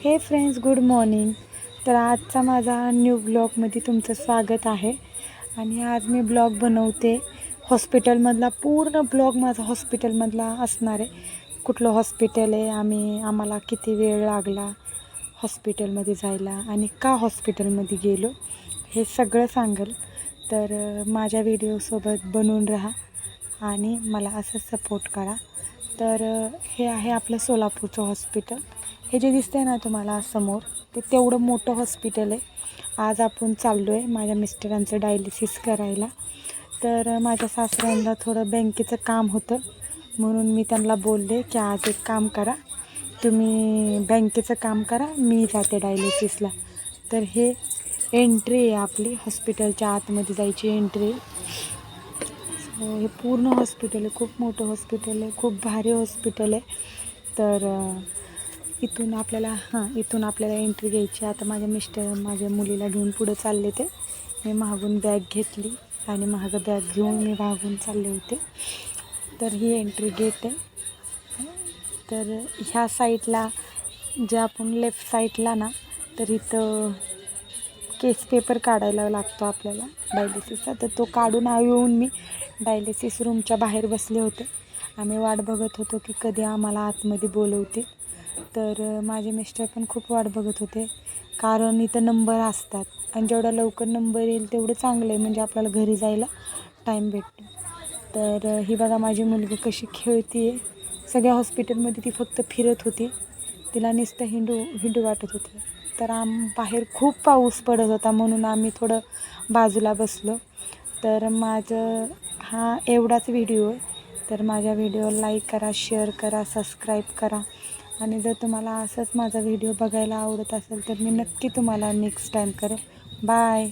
हे friends good morning तर आजचा माझा न्यू ब्लॉगमध्ये तुमचं स्वागत आहे. आणि आज मी ब्लॉग बनवते. हॉस्पिटलमधला पूर्ण ब्लॉग माझा हॉस्पिटलमधला असणार आहे. कुठलं हॉस्पिटल आहे आम्ही आम्हाला किती वेळ लागला हॉस्पिटलमध्ये जायला आणि का हॉस्पिटलमध्ये गेलो हे सगळं सांगेल. तर माझ्या व्हिडिओसोबत बनवून राहा आणि मला असं सपोर्ट करा. तर हे आहे आपलं सोलापूरचं हॉस्पिटल हे जे दिसतंय ना तुम्हाला समोर ते तेवढं मोठं हॉस्पिटल आहे. आज आपण चाललो आहे माझ्या मिस्टरांचं डायलिसिस करायला. तर माझ्या सासऱ्यांना थोडं बँकेचं काम होतं म्हणून मी त्यांना बोलले की आज एक काम करा तुम्ही बँकेचं काम करा मी जाते डायलिसिसला तर हे एंट्री आहे आपली हॉस्पिटलच्या आतमध्ये जायची एंट्री हे पूर्ण हॉस्पिटल आहे खूप मोठं हॉस्पिटल आहे खूप भारी हॉस्पिटल आहे. तर इथून आपल्याला हां इथून आपल्याला एंट्री घ्यायची आता माझ्या मिस्टर माझ्या मुलीला घेऊन पुढं चालले ते. मी मागून बॅग घेतली आणि मागं बॅग घेऊन मी मागून चालले होते. तर ही एंट्री गेट आहे. तर ह्या साईडला जे आपण लेफ्ट साईडला ना तर इथं केस पेपर काढायला लागतो आपल्याला डायलिसिसचा तर तो काढून येऊन मी डायलिसिस रूमच्या बाहेर बसले होते. आम्ही वाट बघत होतो की कधी आम्हाला आतमध्ये बोलवतील. तर माझे मिस्टर पण खूप वाट बघत होते. कारण इथं नंबर असतात. आणि जेवढा लवकर नंबर येईल तेवढं चांगलं आहे. म्हणजे आपल्याला घरी जायला टाईम भेटतो. तर ही बघा माझी मुलगी कशी खेळती आहे सगळ्या हॉस्पिटलमध्ये ती फक्त फिरत होती. तिला नुसतं हिंडू हिंडू वाटत होतं. तर आम बाहेर खूप पाऊस पडत होता म्हणून आम्ही थोडं बाजूला बसलो. तर माझं हा एवढाच व्हिडिओ आहे. तर माझ्या व्हिडिओ लाईक करा शेअर करा सबस्क्राईब करा. आणि जर तुम्हाला असंच माझा व्हिडिओ बघायला आवडत असेल तर मी नक्की तुम्हाला नेक्स्ट टाईम करेन. बाय